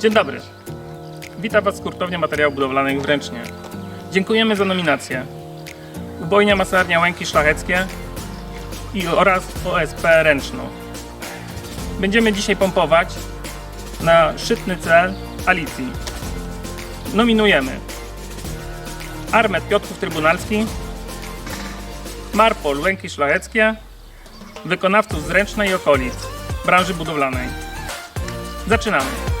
Dzień dobry. Witam Was z hurtownia materiałów budowlanych w Ręcznie. Dziękujemy za nominację. Ubojnia Masarnia Łęki Szlacheckie i oraz OSP Ręczną. Będziemy dzisiaj pompować na szczytny cel Alicji. Nominujemy Armet Piotrków Trybunalski, Marpol Łęki Szlacheckie, wykonawców z Ręcznej i okolic branży budowlanej. Zaczynamy.